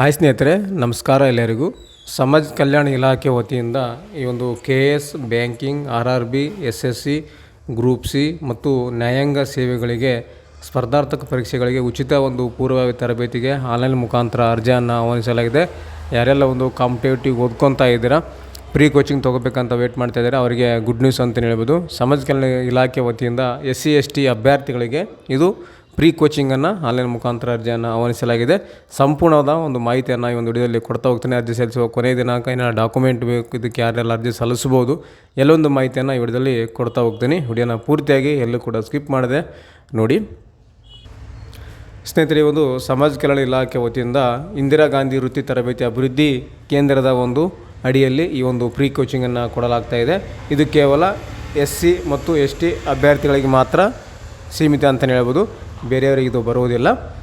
Hi ಸ್ನೇಹಿತರೆ, ನಮಸ್ಕಾರ ಎಲ್ಲರಿಗೂ. ಸಮಾಜ ಕಲ್ಯಾಣ ಇಲಾಖೆ ವತಿಯಿಂದ ಈ ಒಂದು K S banking, R R B, S S C, group C ಮತ್ತು ನ್ಯಾಯಾಂಗ ಸೇವೆಗಳಿಗೆ, ಸ್ಪರ್ಧಾರ್ಥಕ ಪರೀಕ್ಷೆಗಳಿಗೆ ಉಚಿತ ಒಂದು ಪೂರ್ವಭಾವಿ ತರಬೇತಿಗೆ ಆನ್ಲೈನ್ ಮುಖಾಂತರ ಅರ್ಜಿಯನ್ನು ಆಹ್ವಾನಿಸಲಾಗಿದೆ. ಯಾರೆಲ್ಲ ಒಂದು ಕಾಂಪಿಟೇಟಿವ್ ಓದ್ಕೊತಾ ಇದ್ದೀರಾ, ಪ್ರೀ ಕೋಚಿಂಗ್ ತೊಗೋಬೇಕಂತ ವೇಟ್ ಮಾಡ್ತಾ ಇದ್ದಾರೆ, ಅವರಿಗೆ ಗುಡ್ ನ್ಯೂಸ್ ಅಂತಲೇ ಹೇಳ್ಬೋದು. ಸಮಾಜ ಕಲ್ಯಾಣ ಇಲಾಖೆ ವತಿಯಿಂದ ಎಸ್ ಸಿ, ಎಸ್ ಟಿ ಅಭ್ಯರ್ಥಿಗಳಿಗೆ ಇದು ಪ್ರೀ ಕೋಚಿಂಗನ್ನು ಆನ್ಲೈನ್ ಮುಖಾಂತರ ಅರ್ಜಿಯನ್ನು ಆಹ್ವಾನಿಸಲಾಗಿದೆ. ಸಂಪೂರ್ಣವಾದ ಒಂದು ಮಾಹಿತಿಯನ್ನು ಈ ಒಂದು ವಿಡಿಯೋದಲ್ಲಿ ಕೊಡ್ತಾ ಹೋಗ್ತೇನೆ. ಅರ್ಜಿ ಸಲ್ಲಿಸುವ ಕೊನೆಯ ದಿನಾಂಕ ಏನಾರ ಡಾಕ್ಯುಮೆಂಟ್ ಬೇಕು, ಇದಕ್ಕೆ ಯಾರೆಲ್ಲ ಅರ್ಜಿ ಸಲ್ಲಿಸ್ಬೋದು ಎಲ್ಲೊಂದು ಮಾಹಿತಿಯನ್ನು ಈ ವಿಡಿಯೋದಲ್ಲಿ ಕೊಡ್ತಾ ಹೋಗ್ತೀನಿ. ವಿಡಿಯೋನ ಪೂರ್ತಿಯಾಗಿ ಎಲ್ಲೂ ಕೂಡ ಸ್ಕಿಪ್ ಮಾಡಿದೆ ನೋಡಿ. ಸ್ನೇಹಿತರೆ ಒಂದು ಸಮಾಜ ಕಲ್ಯಾಣ ಇಲಾಖೆ ವತಿಯಿಂದ ಇಂದಿರಾ ಗಾಂಧಿ ವೃತ್ತಿ ತರಬೇತಿ ಅಭಿವೃದ್ಧಿ ಕೇಂದ್ರದ ಒಂದು ಅಡಿಯಲ್ಲಿ ಈ ಒಂದು ಫ್ರೀ ಕೋಚಿಂಗನ್ನು ಕೊಡಲಾಗ್ತಾ ಇದೆ. ಇದು ಕೇವಲ ಎಸ್ ಸಿ ಮತ್ತು ಎಸ್ ಟಿ ಅಭ್ಯರ್ಥಿಗಳಿಗೆ ಮಾತ್ರ ಸೀಮಿತ ಅಂತಲೇ ಹೇಳ್ಬೋದು. ಬೇರೆಯವರಿಗೆ ಇದು ಬರುವುದಿಲ್ಲ.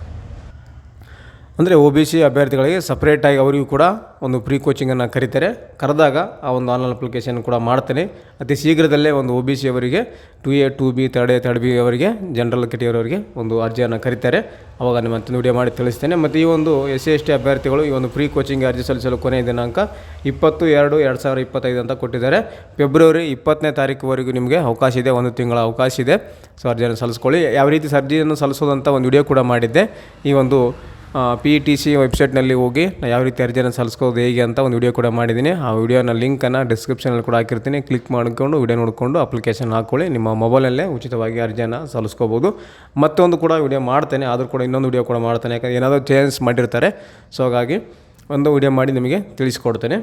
ಅಂದರೆ ಒ ಬಿ ಸಿ ಅಭ್ಯರ್ಥಿಗಳಿಗೆ ಸಪ್ರೇಟಾಗಿ ಅವರಿಗೂ ಕೂಡ ಒಂದು ಪ್ರೀ ಕೋಚಿಂಗನ್ನು ಕರೀತಾರೆ. ಕರೆದಾಗ ಆ ಒಂದು ಆನ್ಲೈನ್ ಅಪ್ಲಿಕೇಶನ್ ಕೂಡ ಮಾಡ್ತೇನೆ. ಅತಿ ಶೀಘ್ರದಲ್ಲೇ ಒಂದು ಒ ಬಿ ಸಿ ಅವರಿಗೆ two A two B third A third B ಅವರಿಗೆ ಜನರಲ್ ಕೆಟಗರಿಯವರಿಗೆ ಒಂದು ಅರ್ಜಿಯನ್ನು ಕರೀತಾರೆ. ಅವಾಗ ನಿಮ್ಮ ಮತ್ತೆ ವಿಡಿಯೋ ಮಾಡಿ ತಿಳಿಸ್ತೇನೆ. ಮತ್ತು ಈ ಒಂದು ಎಸ್ ಸಿ ಎಸ್ ಟಿ ಅಭ್ಯರ್ಥಿಗಳು ಈ ಒಂದು ಪ್ರೀ ಕೋಚಿಂಗ್ ಅರ್ಜಿ ಸಲ್ಲಿಸಲು ಕೊನೆಯ ದಿನಾಂಕ ಇಪ್ಪತ್ತು ಎರಡು ಎರಡು ಸಾವಿರ ಇಪ್ಪತ್ತೈದು ಅಂತ ಕೊಟ್ಟಿದ್ದಾರೆ. ಫೆಬ್ರವರಿ ಇಪ್ಪತ್ತನೇ ತಾರೀಕುವರೆಗೂ ನಿಮಗೆ ಅವಕಾಶ ಇದೆ, ಒಂದು ತಿಂಗಳ ಅವಕಾಶ ಇದೆ. ಸೊ ಅರ್ಜಿಯನ್ನು ಸಲ್ಲಿಸ್ಕೊಳ್ಳಿ. ಯಾವ ರೀತಿ ಅರ್ಜಿಯನ್ನು ಸಲ್ಲಿಸೋದಂತ ಒಂದು ವಿಡಿಯೋ ಕೂಡ ಮಾಡಿದ್ದೆ. ಈ ಒಂದು ಪಿ ಟಿ ಸಿ ವೆಬ್ಸೈಟ್ನಲ್ಲಿ ಹೋಗಿ ನಾನು ಯಾವ ರೀತಿ ಅರ್ಜಿಯನ್ನು ಸಲ್ಲಿಸ್ಕೋದು ಹೇಗೆ ಅಂತ ಒಂದು ವಿಡಿಯೋ ಕೂಡ ಮಾಡಿದ್ದೀನಿ ಆ ವಿಡಿಯೋನ ಲಿಂಕನ್ನು ಡಿಸ್ಕ್ರಿಪ್ಷನಲ್ಲಿ ಕೂಡ ಹಾಕಿರ್ತೀನಿ. ಕ್ಲಿಕ್ ಮಾಡ್ಕೊಂಡು ವಿಡಿಯೋ ನೋಡಿಕೊಂಡು ಅಪ್ಲಿಕೇಶನ್ ಹಾಕ್ಕೊಳ್ಳಿ ನಿಮ್ಮ ಮೊಬೈಲಲ್ಲೇ ಉಚಿತವಾಗಿ ಅರ್ಜಿಯನ್ನು ಸಲ್ಲಿಸ್ಕೋಬೋದು. ಮತ್ತೊಂದು ಕೂಡ ವಿಡಿಯೋ ಮಾಡ್ತೇನೆ. ಆದರೂ ಕೂಡ ಇನ್ನೊಂದು ವಿಡಿಯೋ ಕೂಡ ಮಾಡ್ತೇನೆ. ಯಾಕಂದರೆ ಏನಾದರೂ ಚೇಂಜ್ ಮಾಡಿರ್ತಾರೆ. ಸೊ ಹಾಗಾಗಿ ಒಂದು ವಿಡಿಯೋ ಮಾಡಿ ನಿಮಗೆ ತಿಳಿಸ್ಕೊಡ್ತೇನೆ.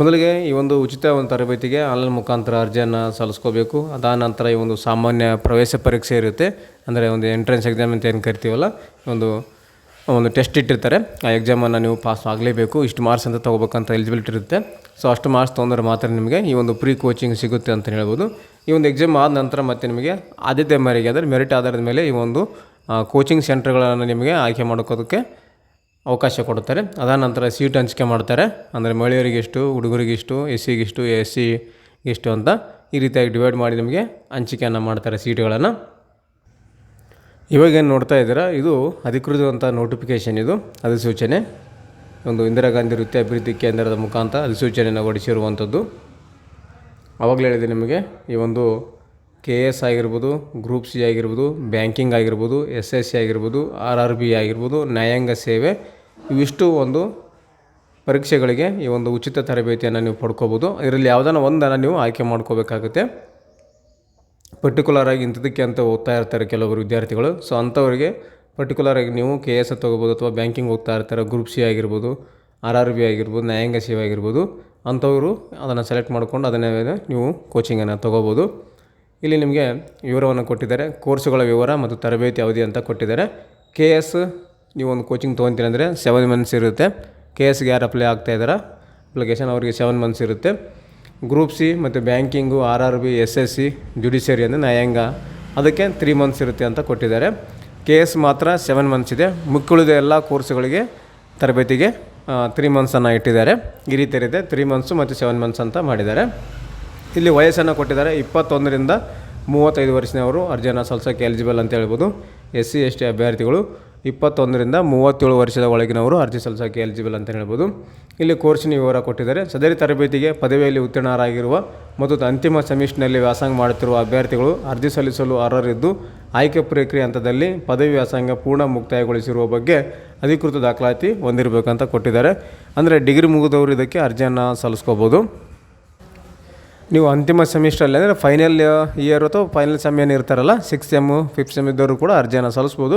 ಮೊದಲಿಗೆ ಈ ಒಂದು ಉಚಿತ ಒಂದು ತರಬೇತಿಗೆ ಆನ್ಲೈನ್ ಮುಖಾಂತರ ಅರ್ಜಿಯನ್ನು ಸಲ್ಲಿಸ್ಕೋಬೇಕು. ಅದಾದ ನಂತರ ಈ ಒಂದು ಸಾಮಾನ್ಯ ಪ್ರವೇಶ ಪರೀಕ್ಷೆ ಇರುತ್ತೆ. ಅಂದರೆ ಒಂದು ಎಂಟ್ರೆನ್ಸ್ ಎಕ್ಸಾಮ್ ಅಂತ ಏನು ಕರಿತೀವಲ್ಲ ಒಂದು ಒಂದು ಟೆಸ್ಟ್ ಇಟ್ಟಿರ್ತಾರೆ. ಆ ಎಕ್ಸಾಮನ್ನು ನೀವು ಪಾಸ್ ಆಗಲೇಬೇಕು. ಇಷ್ಟು ಮಾರ್ಕ್ಸ್ ಅಂತ ತೊಗೋಬೇಕಂತ ಎಲಿಜಿಬಿಲಿಟಿ ಇರುತ್ತೆ. ಸೊ ಅಷ್ಟು ಮಾರ್ಕ್ಸ್ ತೊಗೊಂಡ್ರೆ ಮಾತ್ರ ನಿಮಗೆ ಈ ಒಂದು ಪ್ರೀ ಕೋಚಿಂಗ್ ಸಿಗುತ್ತೆ ಅಂತ ಹೇಳ್ಬೋದು. ಈ ಒಂದು ಎಕ್ಸಾಮ್ ಆದ ನಂತರ ಮತ್ತೆ ನಿಮಗೆ ಆದ್ಯತೆ ಮೇರೆಗೆ ಅಂದರೆ ಮೆರಿಟ್ ಆಧಾರದ ಮೇಲೆ ಈ ಒಂದು ಕೋಚಿಂಗ್ ಸೆಂಟರ್ಗಳನ್ನು ನಿಮಗೆ ಆಯ್ಕೆ ಮಾಡ್ಕೋದಕ್ಕೆ ಅವಕಾಶ ಕೊಡ್ತಾರೆ ಅದಾದ ನಂತರ ಸೀಟ್ ಹಂಚಿಕೆ ಮಾಡ್ತಾರೆ. ಅಂದರೆ ಮಹಿಳೆಯರಿಗೆ ಎಷ್ಟು, ಹುಡುಗರಿಗೆ ಇಷ್ಟು ಎಸ್ ಸಿಗಿಷ್ಟು ಎಸ್ ಸಿ ಇಷ್ಟು ಅಂತ ಈ ರೀತಿಯಾಗಿ ಡಿವೈಡ್ ಮಾಡಿ ನಿಮಗೆ ಹಂಚಿಕೆಯನ್ನು ಮಾಡ್ತಾರೆ ಸೀಟುಗಳನ್ನು. ಇವಾಗೇನು ನೋಡ್ತಾ ಇದ್ದೀರಾ? ಇದು ಅಧಿಕೃತವಂಥ ನೋಟಿಫಿಕೇಷನ್ ಇದು, ಅಧಿಸೂಚನೆ. ಒಂದು ಇಂದಿರಾ ಗಾಂಧಿ ವೃತ್ತಿ ಅಭಿವೃದ್ಧಿ ಕೇಂದ್ರದ ಮುಖಾಂತರ ಅಧಿಸೂಚನೆಯನ್ನು ಹೊರಡಿಸಿರುವಂಥದ್ದು ಆವಾಗಲೇ ಹೇಳಿದೆ ನಿಮಗೆ, ಈ ಒಂದು ಕೆ ಎಸ್ ಆಗಿರ್ಬೋದು ಗ್ರೂಪ್ ಸಿ ಆಗಿರ್ಬೋದು ಬ್ಯಾಂಕಿಂಗ್ ಆಗಿರ್ಬೋದು, ಎಸ್ ಎಸ್ ಸಿ ಆಗಿರ್ಬೋದು, ಆರ್ ಆರ್ ಬಿ ಆಗಿರ್ಬೋದು, ನ್ಯಾಯಾಂಗ ಸೇವೆ ಇವಿಷ್ಟು ಒಂದು ಪರೀಕ್ಷೆಗಳಿಗೆ ಈ ಒಂದು ಉಚಿತ ತರಬೇತಿಯನ್ನು ನೀವು ಪಡ್ಕೋಬೋದು. ಇದರಲ್ಲಿ ಯಾವುದನ್ನ ಒಂದನ್ನು ನೀವು ಆಯ್ಕೆ ಮಾಡ್ಕೋಬೇಕಾಗುತ್ತೆ. ಪರ್ಟಿಕ್ಯುಲರ್ ಆಗಿ ಇಂಥದಕ್ಕೆ ಅಂತ ಓದ್ತಾ ಇರ್ತಾರೆ ಕೆಲವರು ವಿದ್ಯಾರ್ಥಿಗಳು. ಸೊ ಅಂಥವರಿಗೆ ಪರ್ಟಿಕ್ಯುಲರ್ ಆಗಿ ನೀವು ಕೆ ಎಸ್ ತೊಗೋಬೋದು ಅಥವಾ ಬ್ಯಾಂಕಿಂಗ್ ಹೋಗ್ತಾ ಇರ್ತಾರೆ ಗ್ರೂಪ್ ಸಿ ಆಗಿರ್ಬೋದು ಆರ್ ಆರ್ ಬಿ ಆಗಿರ್ಬೋದು, ನ್ಯಾಯಾಂಗ ಸೇವೆ ಆಗಿರ್ಬೋದು, ಅಂಥವರು ಅದನ್ನು ಸೆಲೆಕ್ಟ್ ಮಾಡ್ಕೊಂಡು ಅದನ್ನೇ ನೀವು ಕೋಚಿಂಗನ್ನು ತೊಗೋಬೋದು. ಇಲ್ಲಿ ನಿಮಗೆ ವಿವರವನ್ನು ಕೊಟ್ಟಿದ್ದಾರೆ. ಕೋರ್ಸುಗಳ ವಿವರ ಮತ್ತು ತರಬೇತಿ ಅವಧಿ ಅಂತ ಕೊಟ್ಟಿದ್ದಾರೆ. ಕೆ ಎಸ್ ನೀವು ಒಂದು ಕೋಚಿಂಗ್ ತೊಗೊತೀರ ಅಂದರೆ ಸೆವೆನ್ ಮಂತ್ಸ್ ಇರುತ್ತೆ. ಕೆ ಎಸ್ಗೆ ಯಾರು ಅಪ್ಲೈ ಆಗ್ತಾ ಇದ್ದಾರೆ? ಅಪ್ಲಿಕೇಶನ್ ಅವರಿಗೆ ಸೆವೆನ್ ಮಂತ್ಸ್ ಇರುತ್ತೆ. ಗ್ರೂಪ್ ಸಿ ಮತ್ತು banking R R B S S C judiciary ಅಂದರೆ ನ್ಯಾಯಾಂಗ. ಅದಕ್ಕೆ ತ್ರೀ ಮಂತ್ಸ್ ಇರುತ್ತೆ ಅಂತ ಕೊಟ್ಟಿದ್ದಾರೆ. ಕೆ ಎಸ್ ಮಾತ್ರ ಸೆವೆನ್ ಮಂತ್ಸ್ ಇದೆ. ಮುಕ್ಕುಳಿದ ಎಲ್ಲ ಕೋರ್ಸ್ಗಳಿಗೆ ತರಬೇತಿಗೆ ತ್ರೀ ಮಂತ್ಸನ್ನು ಇಟ್ಟಿದ್ದಾರೆ. ಈ ರೀತಿ ಇದೆ ತ್ರೀ ಮಂತ್ಸು ಮತ್ತು ಸೆವೆನ್ ಮಂತ್ಸ್ ಅಂತ ಮಾಡಿದ್ದಾರೆ. ಇಲ್ಲಿ ವಯಸ್ಸನ್ನು ಕೊಟ್ಟಿದ್ದಾರೆ. ಇಪ್ಪತ್ತೊಂದರಿಂದ ಮೂವತ್ತೈದು ವರ್ಷದವರು ಅರ್ಜಿಯನ್ನು ಸಲ್ಲಿಸೋಕ್ಕೆ ಎಲಿಜಿಬಲ್ ಅಂತ ಹೇಳ್ಬೋದು. ಎಸ್ ಸಿ ಎಸ್ ಟಿ ಅಭ್ಯರ್ಥಿಗಳು. ಇಪ್ಪತ್ತೊಂದರಿಂದ ಮೂವತ್ತೇಳು ವರ್ಷದ ಒಳಗಿನವರು ಅರ್ಜಿ ಸಲ್ಲಿಸೋಕ್ಕೆ ಎಲಿಜಿಬಲ್ ಅಂತ ಹೇಳ್ಬೋದು. ಇಲ್ಲಿ ಕೋರ್ಸಿನ ವಿವರ ಕೊಟ್ಟಿದ್ದಾರೆ. ಸದರಿ ತರಬೇತಿಗೆ ಪದವಿಯಲ್ಲಿ ಉತ್ತೀರ್ಣರಾಗಿರುವ ಮತ್ತು ಅಂತಿಮ ಸೆಮಿಸ್ಟ್ನಲ್ಲಿ ವ್ಯಾಸಂಗ ಮಾಡುತ್ತಿರುವ ಅಭ್ಯರ್ಥಿಗಳು ಅರ್ಜಿ ಸಲ್ಲಿಸಲು ಅರ್ಹರಿದ್ದು, ಆಯ್ಕೆ ಪ್ರಕ್ರಿಯೆ ಹಂತದಲ್ಲಿ ಪದವಿ ವ್ಯಾಸಂಗ ಪೂರ್ಣ ಮುಕ್ತಾಯಗೊಳಿಸಿರುವ ಬಗ್ಗೆ ಅಧಿಕೃತ ದಾಖಲಾತಿ ಹೊಂದಿರಬೇಕಂತ ಕೊಟ್ಟಿದ್ದಾರೆ. ಅಂದರೆ ಡಿಗ್ರಿ ಮುಗಿದವರು ಇದಕ್ಕೆ ಅರ್ಜಿಯನ್ನು ಸಲ್ಲಿಸ್ಕೋಬೋದು. ನೀವು ಅಂತಿಮ ಸೆಮಿಸ್ಟ್ರಲ್ಲಿ ಅಂದರೆ ಫೈನಲ್ ಇಯರ್ ಅಥವಾ ಫೈನಲ್ ಸೆಮ್ ಏನು ಇರ್ತಾರಲ್ಲ ಸಿಕ್ಸ್ ಸೆಮ್ಮು ಫಿಫ್ತ್ ಸೆಮ್ ಇದ್ದವರು ಕೂಡ ಅರ್ಜಿಯನ್ನು ಸಲ್ಲಿಸ್ಬೋದು.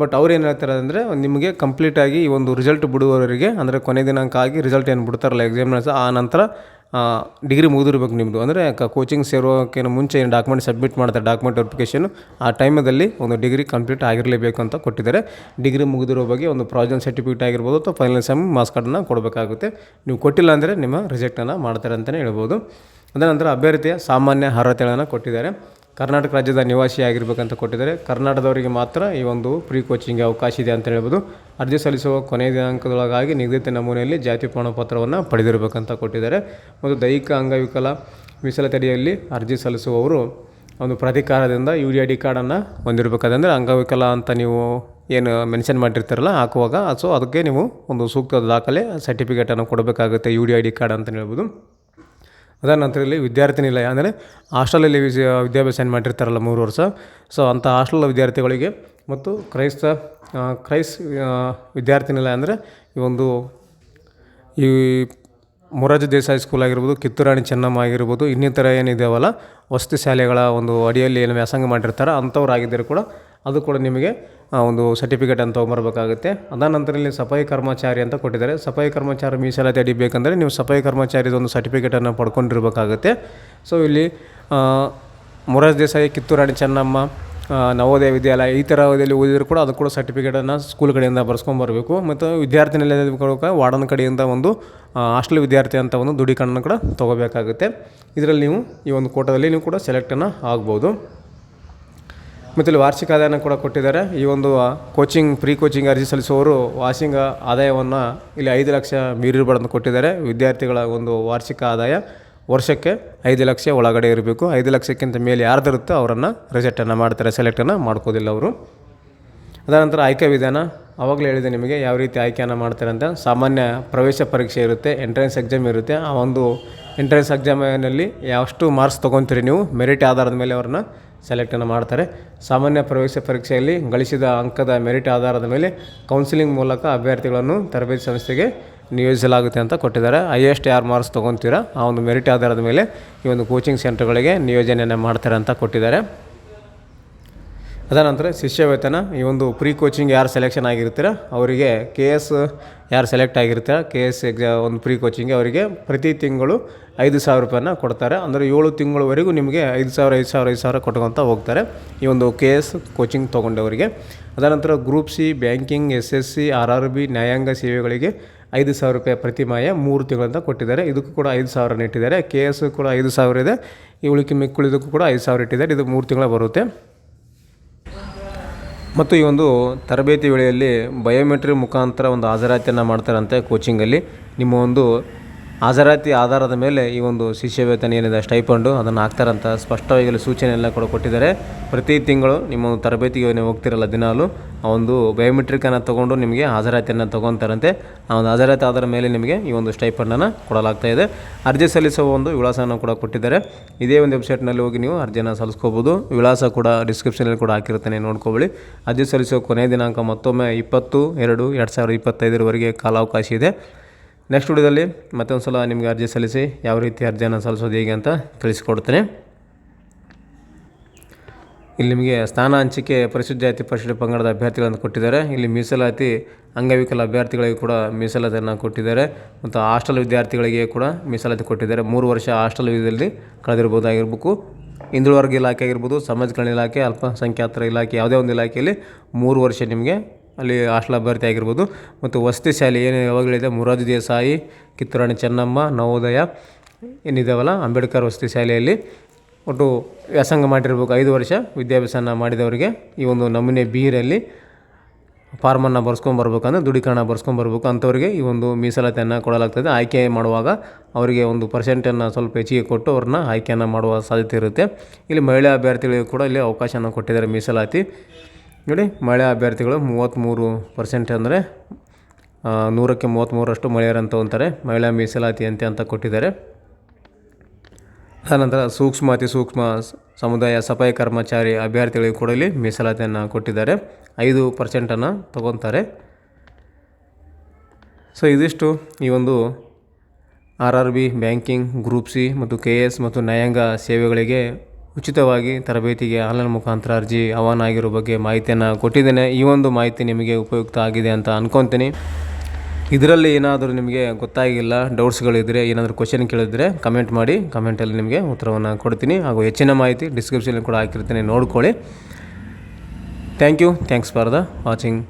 ಬಟ್ ಅವ್ರು ಏನು ಹೇಳ್ತಾರೆ ಅಂದರೆ, ನಿಮಗೆ ಕಂಪ್ಲೀಟಾಗಿ ಈ ಒಂದು ರಿಸಲ್ಟ್ ಬಿಡುವವರಿಗೆ, ಅಂದರೆ ಕೊನೆ ದಿನಾಂಕ ಆಗಿ ರಿಸಲ್ಟ್ ಏನು ಬಿಡ್ತಾರಲ್ಲ ಎಕ್ಸಾಮಿನರ್ಸ್ ಆ ನಂತರ ಡಿಗ್ರಿ ಮುಗಿದಿರ್ಬೇಕು ನಿಮ್ಮದು ಅಂದರೆ ಕೋಚಿಂಗ್ ಸೇರೋಕ್ಕಿಂತ ಮುಂಚೆ ಏನು ಡಾಕ್ಯುಮೆಂಟ್ ಸಬ್ಮಿಟ್ ಮಾಡ್ತಾರೆ ಡಾಕ್ಯುಮೆಂಟ್ ವೆರಿಫಿಕೇಷನ್ ಆ ಟೈಮಲ್ಲಿ ಒಂದು ಡಿಗ್ರಿ ಕಂಪ್ಲೀಟ್ ಆಗಿರಲೇಬೇಕು ಅಂತ ಕೊಟ್ಟಿದ್ದಾರೆ. ಡಿಗ್ರಿ ಮುಗಿದಿರೋ ಬಗ್ಗೆ ಒಂದು ಪ್ರಾಜೆಕ್ಟ್ ಸರ್ಟಿಫಿಕೇಟ್ ಆಗಿರ್ಬೋದು ಅಥವಾ ಫೈನಲ್ ಸೆಮ್ ಮಾರ್ಕ್ಸ್ ಕಾರ್ಡನ್ನು ಕೊಡಬೇಕಾಗುತ್ತೆ. ನೀವು ಕೊಟ್ಟಿಲ್ಲ ಅಂದರೆ ನಿಮ್ಮ ರಿಜೆಕ್ಟನ್ನು ಮಾಡ್ತಾರೆ ಅಂತಲೇ ಹೇಳ್ಬೋದು. ಅದರ ನಂತರ ಅಭ್ಯರ್ಥಿಯ ಸಾಮಾನ್ಯ ಅರ್ಹತೆಗಳನ್ನು ಕೊಟ್ಟಿದ್ದಾರೆ. ಕರ್ನಾಟಕ ರಾಜ್ಯದ ನಿವಾಸಿ ಆಗಿರ್ಬೇಕಂತ ಕೊಟ್ಟಿದ್ದಾರೆ. ಕರ್ನಾಟಕದವರಿಗೆ ಮಾತ್ರ ಈ ಒಂದು ಪ್ರೀ ಕೋಚಿಂಗ್ಗೆ ಅವಕಾಶ ಇದೆ ಅಂತ ಹೇಳ್ಬೋದು. ಅರ್ಜಿ ಸಲ್ಲಿಸುವ ಕೊನೆಯ ದಿನಾಂಕದೊಳಗಾಗಿ ನಿಗದಿತ ನಮೂನೆಯಲ್ಲಿ ಜಾತಿ ಪ್ರಮಾಣಪತ್ರವನ್ನು ಪಡೆದಿರಬೇಕಂತ ಕೊಟ್ಟಿದ್ದಾರೆ. ಮತ್ತು ದೈಹಿಕ ಅಂಗವಿಕಲ ಮೀಸಲತಡಿಯಲ್ಲಿ ಅರ್ಜಿ ಸಲ್ಲಿಸುವವರು ಒಂದು ಪ್ರಾಧಿಕಾರದಿಂದ ಯು ಡಿ ಐ ಡಿ ಕಾರ್ಡನ್ನು ಹೊಂದಿರಬೇಕಾದ್ರೆ ಅಂಗವಿಕಲ ಅಂತ ನೀವು ಏನು ಮೆನ್ಷನ್ ಮಾಡಿರ್ತಾರಲ್ಲ, ಹಾಕುವಾಗ. ಸೊ, ಅದಕ್ಕೆ ನೀವು ಒಂದು ಸೂಕ್ತ ದಾಖಲೆ ಸರ್ಟಿಫಿಕೇಟನ್ನು ಕೊಡಬೇಕಾಗುತ್ತೆ U D I D card ಅಂತ ಹೇಳ್ಬೋದು. ಅದಾದ ನಂತರ ಇಲ್ಲಿ ವಿದ್ಯಾರ್ಥಿ ನಿಲಯ ಅಂದರೆ ಹಾಸ್ಟೆಲಲ್ಲಿ ವಿದ್ಯಾ ವಿದ್ಯಾಭ್ಯಾಸ ಮಾಡಿರ್ತಾರಲ್ಲ ಮೂರು ವರ್ಷ. ಸೊ ಅಂಥ ಹಾಸ್ಟೆಲ್ ವಿದ್ಯಾರ್ಥಿಗಳಿಗೆ ಮತ್ತು ಕ್ರೈಸ್ತ ಕ್ರೈಸ್ ವಿದ್ಯಾರ್ಥಿ ನಿಲಯ ಅಂದರೆ ಈ ಒಂದು ಈ ಮೊರಾರ್ಜಿ ದೇಸಾಯಿ ಸ್ಕೂಲ್ ಆಗಿರ್ಬೋದು, ಕಿತ್ತೂರಾಣಿ ಚೆನ್ನಮ್ಮ ಆಗಿರ್ಬೋದು, ಇನ್ನಿತರ ಏನಿದಾವಲ್ಲ ವಸತಿ ಶಾಲೆಗಳ ಒಂದು ಅಡಿಯಲ್ಲಿ ಏನು ವ್ಯಾಸಂಗ ಮಾಡಿರ್ತಾರೆ ಅಂಥವ್ರು ಆಗಿದ್ದರೂ ಕೂಡ ಅದು ಕೂಡ ನಿಮಗೆ ಒಂದು ಸರ್ಟಿಫಿಕೇಟ್ ಅಂತ ತೊಗೊಂಬರ್ಬೇಕಾಗುತ್ತೆ. ಅದಾದ ನಂತರ ಇಲ್ಲಿ ಸಫಾಯಿ ಕರ್ಮಚಾರಿ ಅಂತ ಕೊಟ್ಟಿದ್ದಾರೆ. ಸಫಾಯಿ ಕರ್ಮಚಾರಿ ಮೀಸಲಾತಿ ಅಡಿ ಬೇಕಂದರೆ ನೀವು ಸಫಾಯಿ ಕರ್ಮಚಾರಿದ ಒಂದು ಸರ್ಟಿಫಿಕೇಟನ್ನು ಪಡ್ಕೊಂಡಿರ್ಬೇಕಾಗುತ್ತೆ. ಸೊ ಇಲ್ಲಿ ಮೊರಾಜ್ ದೇಸಾಯಿ, ಕಿತ್ತೂರಾಣಿ ಚೆನ್ನಮ್ಮ ನವೋದಯ ವಿದ್ಯಾಲಯ ಈ ಥರ ಅವಧಿಯಲ್ಲಿ ಓದಿದ್ರು ಕೂಡ ಅದು ಕೂಡ ಸರ್ಟಿಫಿಕೇಟನ್ನು ಸ್ಕೂಲ್ ಕಡೆಯಿಂದ ಬರ್ಸ್ಕೊಂಬರ್ಬೇಕು. ಮತ್ತು ವಿದ್ಯಾರ್ಥಿ ನಿಲಯದ ವಾರ್ಡನ್ ಕಡೆಯಿಂದ ಒಂದು ಹಾಸ್ಟೆಲ್ ವಿದ್ಯಾರ್ಥಿ ಅಂತ ಒಂದು ದುಡಿಕಣ್ಣನ್ನು ಕೂಡ ತೊಗೋಬೇಕಾಗುತ್ತೆ. ಇದರಲ್ಲಿ ನೀವು ಈ ಒಂದು ಕೋಟದಲ್ಲಿ ನೀವು ಕೂಡ ಸೆಲೆಕ್ಟನ್ನು ಆಗ್ಬೋದು. ಮತ್ತು ಇಲ್ಲಿ ವಾರ್ಷಿಕ ಆದಾಯನ ಕೂಡ ಕೊಟ್ಟಿದ್ದಾರೆ. ಈ ಒಂದು ಕೋಚಿಂಗ್ ಫ್ರೀ ಕೋಚಿಂಗ್ ಅರ್ಜಿ ಸಲ್ಲಿಸುವವರು ವಾರ್ಷಿಕ ಆದಾಯವನ್ನು ಇಲ್ಲಿ ಐದು ಲಕ್ಷ ಮೀರಿರಬಾರ್ದು ಕೊಟ್ಟಿದ್ದಾರೆ. ವಿದ್ಯಾರ್ಥಿಗಳ ಒಂದು ವಾರ್ಷಿಕ ಆದಾಯ ವರ್ಷಕ್ಕೆ ಐದು ಲಕ್ಷ ಒಳಗಡೆ ಇರಬೇಕು. ಐದು ಲಕ್ಷಕ್ಕಿಂತ ಮೇಲೆ ಯಾರ್ದಿರುತ್ತೋ ಅವರನ್ನು ರಿಜೆಕ್ಟನ್ನು ಮಾಡ್ತಾರೆ ಸೆಲೆಕ್ಟನ್ನು ಮಾಡ್ಕೋದಿಲ್ಲ ಅವರು. ಅದಾನಂತರ ಆಯ್ಕೆ ವಿಧಾನ ಆವಾಗಲೇ ಹೇಳಿದೆ ನಿಮಗೆ ಯಾವ ರೀತಿ ಆಯ್ಕೆಯನ್ನು ಮಾಡ್ತಾರೆ ಅಂತ. ಸಾಮಾನ್ಯ ಪ್ರವೇಶ ಪರೀಕ್ಷೆ ಇರುತ್ತೆ ಎಂಟ್ರೆನ್ಸ್ ಎಕ್ಸಾಮ್ ಇರುತ್ತೆ. ಆ ಒಂದು ಎಂಟ್ರೆನ್ಸ್ ಎಕ್ಸಾಮಿನಲ್ಲಿ ಯಾವಷ್ಟು ಮಾರ್ಕ್ಸ್ ತೊಗೊತೀರಿ ನೀವು? ಮೆರಿಟ್ ಆಧಾರದ ಮೇಲೆ ಅವ್ರನ್ನ ಸೆಲೆಕ್ಟನ್ನು ಮಾಡ್ತಾರೆ. ಸಾಮಾನ್ಯ ಪ್ರವೇಶ ಪರೀಕ್ಷೆಯಲ್ಲಿ ಗಳಿಸಿದ ಅಂಕದ ಮೆರಿಟ್ ಆಧಾರದ ಮೇಲೆ ಕೌನ್ಸಿಲಿಂಗ್ ಮೂಲಕ ಅಭ್ಯರ್ಥಿಗಳನ್ನು ತರಬೇತಿ ಸಂಸ್ಥೆಗೆ ನಿಯೋಜಿಸಲಾಗುತ್ತೆ ಅಂತ ಕೊಟ್ಟಿದ್ದಾರೆ. ಹೈಯೆಸ್ಟ್ ಯಾರು ಮಾರ್ಕ್ಸ್ ತೊಗೊತೀರಾ ಆ ಒಂದು ಮೆರಿಟ್ ಆಧಾರದ ಮೇಲೆ ಈ ಒಂದು ಕೋಚಿಂಗ್ ಸೆಂಟರ್ಗಳಿಗೆ ನಿಯೋಜನೆಯನ್ನು ಮಾಡ್ತಾರೆ ಅಂತ ಕೊಟ್ಟಿದ್ದಾರೆ. ಅದಾದ ನಂತರ ಶಿಷ್ಯ ವೇತನ ಈ ಒಂದು ಪ್ರೀ ಕೋಚಿಂಗ್ ಯಾರು ಸೆಲೆಕ್ಷನ್ ಆಗಿರ್ತೀರ, ಅವರಿಗೆ ಕೆ ಎಸ್ ಯಾರು ಸೆಲೆಕ್ಟ್ ಆಗಿರ್ತೀರ ಕೆ ಎಸ್ ಎಕ್ಸಾ ಒಂದು ಪ್ರೀ ಕೋಚಿಂಗ್ಗೆ ಅವರಿಗೆ ಪ್ರತಿ ತಿಂಗಳು ಐದು ಸಾವಿರ ರೂಪಾಯಿನ ಕೊಡ್ತಾರೆ. ಅಂದರೆ ಏಳು ತಿಂಗಳವರೆಗೂ ನಿಮಗೆ ಐದು ಸಾವಿರ ಐದು ಸಾವಿರ ಐದು ಸಾವಿರ ಕೊಟ್ಕೊತ ಹೋಗ್ತಾರೆ ಈ ಒಂದು ಕೆ ಎಸ್ ಕೋಚಿಂಗ್ ತೊಗೊಂಡವರಿಗೆ. ಅದನಂತರ ನಂತರ group C banking S S C R R B ನ್ಯಾಯಾಂಗ ಸೇವೆಗಳಿಗೆ ಐದು ಸಾವಿರ ರೂಪಾಯಿ ಪ್ರತಿ ಮಾಯ ಮೂರು ತಿಂಗಳಂತ ಕೊಟ್ಟಿದ್ದಾರೆ. ಇದಕ್ಕೂ ಕೂಡ ಐದು ಸಾವಿರ ಇಟ್ಟಿದ್ದಾರೆ. ಕೆ ಎಸ್ ಕೂಡ ಐದು ಸಾವಿರ ಇದೆ. ಈ ಉಳಿಕೆ ಮಿಕ್ಕುಳಿದಕ್ಕೂ ಕೂಡ ಐದು ಸಾವಿರ ಇಟ್ಟಿದ್ದಾರೆ. ಇದು ಮೂರು ತಿಂಗಳ ಬರುತ್ತೆ. ಮತ್ತು ಈ ಒಂದು ತರಬೇತಿ ವೇಳೆಯಲ್ಲಿ ಬಯೋಮೆಟ್ರಿಕ್ ಮುಖಾಂತರ ಒಂದು ಹಾಜರಾತಿಯನ್ನು ಮಾಡ್ತಾರಂತೆ ಕೋಚಿಂಗಲ್ಲಿ ನಿಮ್ಮ ಒಂದು ಹಾಜರಾತಿ ಆಧಾರದ ಮೇಲೆ ಈ ಒಂದು ಶಿಷ್ಯ ವೇತನ ಏನಿದೆ ಸ್ಟೈಪಂಡು ಅದನ್ನು ಹಾಕ್ತಾರಂತ ಸ್ಪಷ್ಟವಾಗಿ ಸೂಚನೆ ಎಲ್ಲ ಕೂಡ ಕೊಟ್ಟಿದ್ದಾರೆ. ಪ್ರತಿ ತಿಂಗಳು ನಿಮ್ಮ ಒಂದು ತರಬೇತಿಗೆ ನೀವು ಹೋಗ್ತಿರಲ್ಲ ದಿನಾಲು, ಆ ಒಂದು ಬಯೋಮೆಟ್ರಿಕನ್ನು ತೊಗೊಂಡು ನಿಮಗೆ ಹಾಜರಾತಿಯನ್ನು ತೊಗೊತಾರಂತೆ ಆ ಒಂದು ಹಾಜರಾತಿ ಆಧಾರ ಮೇಲೆ ನಿಮಗೆ ಈ ಒಂದು ಸ್ಟೈಪಂಡನ್ನು ಕೊಡಲಾಗ್ತಾ ಇದೆ. ಅರ್ಜಿ ಸಲ್ಲಿಸುವ ಒಂದು ವಿಳಾಸವನ್ನು ಕೂಡ ಕೊಟ್ಟಿದ್ದಾರೆ. ಇದೇ ಒಂದು ವೆಬ್ಸೈಟ್ನಲ್ಲಿ ಹೋಗಿ ನೀವು ಅರ್ಜಿಯನ್ನು ಸಲ್ಲಿಸ್ಕೋಬೋದು. ವಿಳಾಸ ಕೂಡ ಡಿಸ್ಕ್ರಿಪ್ಷನಲ್ಲಿ ಕೂಡ ಹಾಕಿರ್ತಾನೆ ನೋಡ್ಕೊಳ್ಳಿ ಅರ್ಜಿ ಸಲ್ಲಿಸುವ ಕೊನೆಯ ದಿನಾಂಕ ಮತ್ತೊಮ್ಮೆ ಇಪ್ಪತ್ತು ಎರಡು ಎರಡು ಸಾವಿರದ ಇಪ್ಪತ್ತೈದರವರೆಗೆ ಕಾಲಾವಕಾಶ ಇದೆ. ನೆಕ್ಸ್ಟ್ ವಿಡಿಯೋದಲ್ಲಿ ಮತ್ತೊಂದು ಸಲ ನಿಮಗೆ ಅರ್ಜಿ ಸಲ್ಲಿಸಿ ಯಾವ ರೀತಿ ಅರ್ಜಿಯನ್ನು ಸಲ್ಲಿಸೋದು ಹೇಗೆ ಅಂತ ತಿಳಿಸಿಕೊಡ್ತೇನೆ. ಇಲ್ಲಿ ನಿಮಗೆ ಸ್ಥಾನ ಹಂಚಿಕೆ, ಪರಿಶುದ್ಧ ಜಾತಿ, ಪರಿಶುದ್ಧ ಪಂಗಡದ ಅಭ್ಯರ್ಥಿಗಳನ್ನು ಕೊಟ್ಟಿದ್ದಾರೆ. ಇಲ್ಲಿ ಮೀಸಲಾತಿ ಅಂಗವಿಕಲ ಅಭ್ಯರ್ಥಿಗಳಿಗೆ ಕೂಡ ಮೀಸಲಾತಿಯನ್ನು ಕೊಟ್ಟಿದ್ದಾರೆ ಮತ್ತು ಹಾಸ್ಟೆಲ್ ವಿದ್ಯಾರ್ಥಿಗಳಿಗೆ ಕೂಡ ಮೀಸಲಾತಿ ಕೊಟ್ಟಿದ್ದಾರೆ. ಮೂರು ವರ್ಷ ಹಾಸ್ಟೆಲ್ ವಿಧದಲ್ಲಿ ಕಳೆದಿರ್ಬೋದಾಗಿರ್ಬೇಕು ಹಿಂದುಳಿದ ವರ್ಗ ಇಲಾಖೆ ಆಗಿರ್ಬೋದು, ಸಮಾಜ ಕಲ್ಯಾಣ ಇಲಾಖೆ, ಅಲ್ಪಸಂಖ್ಯಾತರ ಇಲಾಖೆ, ಯಾವುದೇ ಒಂದು ಇಲಾಖೆಯಲ್ಲಿ ಮೂರು ವರ್ಷ ನಿಮಗೆ ಅಲ್ಲಿ ಹಾಸ್ಟೆಲ್ ಅಭ್ಯರ್ಥಿ ಆಗಿರ್ಬೋದು. ಮತ್ತು ವಸತಿ ಶಾಲೆ ಏನು ಯಾವಾಗಲಿದೆ? ಮುರಾರ್ಜಿ ದೇಸಾಯಿ ಕಿತ್ತೂರಾಣಿ ಚೆನ್ನಮ್ಮ, ನವೋದಯ, ಏನಿದಾವಲ್ಲ? ಅಂಬೇಡ್ಕರ್ ವಸತಿ ಶಾಲೆಯಲ್ಲಿ ಒಟ್ಟು ವ್ಯಾಸಂಗ ಮಾಡಿರ್ಬೇಕು. ಐದು ವರ್ಷ ವಿದ್ಯಾಭ್ಯಾಸನ ಮಾಡಿದವರಿಗೆ ಈ ಒಂದು ನಮೂನೆ ಬೀರಲ್ಲಿ ಫಾರ್ಮನ್ನು ಬರ್ಸ್ಕೊಂಬರ್ಬೇಕಂದ್ರೆ ದೃಢೀಕರಣ ಬರ್ಸ್ಕೊಂಬರ್ಬೇಕು ಅಂಥವ್ರಿಗೆ ಈ ಒಂದು ಮೀಸಲಾತಿಯನ್ನು ಕೊಡಲಾಗ್ತದೆ. ಆಯ್ಕೆ ಮಾಡುವಾಗ ಅವರಿಗೆ ಒಂದು ಪರ್ಸೆಂಟನ್ನು ಸ್ವಲ್ಪ ಹೆಚ್ಚಿಗೆ ಕೊಟ್ಟು ಅವ್ರನ್ನ ಆಯ್ಕೆಯನ್ನು ಮಾಡುವ ಸಾಧ್ಯತೆ ಇರುತ್ತೆ. ಇಲ್ಲಿ ಮಹಿಳಾ ಅಭ್ಯರ್ಥಿಗಳಿಗೆ ಕೂಡ ಇಲ್ಲಿ ಅವಕಾಶನ ಕೊಟ್ಟಿದ್ದಾರೆ ಮೀಸಲಾತಿ. ನೋಡಿ ಮಹಿಳಾ ಅಭ್ಯರ್ಥಿಗಳು ಮೂವತ್ತ್ಮೂರು ಪರ್ಸೆಂಟ್ ಅಂದರೆ ನೂರಕ್ಕೆ ಮೂವತ್ತ್ಮೂರರಷ್ಟು ಮಹಿಳೆಯರಂತ ಅಂತಾರೆ. ಮಹಿಳಾ ಮೀಸಲಾತಿ ಅಂತೆ ಅಂತ ಕೊಟ್ಟಿದ್ದಾರೆ. ಅನಂತರ ಸೂಕ್ಷ್ಮ, ಅತಿ ಸೂಕ್ಷ್ಮ ಸಮುದಾಯ ಸಫಾಯಿ ಕರ್ಮಚಾರಿ ಅಭ್ಯರ್ಥಿಗಳಿಗೆ ಕೂಡ ಇಲ್ಲಿ ಮೀಸಲಾತಿಯನ್ನು ಕೊಟ್ಟಿದ್ದಾರೆ. ಐದು ಪರ್ಸೆಂಟನ್ನು ತಗೊತಾರೆ. ಸೊ, ಇದಿಷ್ಟು ಈ ಒಂದು R R B banking, group C ಮತ್ತು ಕೆ ಎಸ್ ಮತ್ತು ನ್ಯಾಯಾಂಗ ಸೇವೆಗಳಿಗೆ ಉಚಿತವಾಗಿ ತರಬೇತಿಗೆ ಆನ್ಲೈನ್ ಮುಖಾಂತರ ಅರ್ಜಿ ಆಹ್ವಾನ ಆಗಿರೋ ಬಗ್ಗೆ ಮಾಹಿತಿಯನ್ನು ಕೊಟ್ಟಿದ್ದೇನೆ. ಈ ಒಂದು ಮಾಹಿತಿ ನಿಮಗೆ ಉಪಯುಕ್ತ ಆಗಿದೆ ಅಂತ ಅಂದ್ಕೊತೀನಿ ಇದರಲ್ಲಿ ಏನಾದರೂ ನಿಮಗೆ ಗೊತ್ತಾಗಿಲ್ಲ ಡೌಟ್ಸ್ಗಳಿದ್ದರೆ ಏನಾದರೂ ಕ್ವಶನ್ ಕೇಳಿದ್ರೆ ಕಮೆಂಟ್ ಮಾಡಿ ಕಮೆಂಟಲ್ಲಿ ನಿಮಗೆ ಉತ್ತರವನ್ನು ಕೊಡ್ತೀನಿ. ಹಾಗೂ ಹೆಚ್ಚಿನ ಮಾಹಿತಿ ಡಿಸ್ಕ್ರಿಪ್ಷನ್ ಕೂಡ ಹಾಕಿರ್ತೀನಿ, ನೋಡ್ಕೊಳ್ಳಿ. Thank you thanks for the watching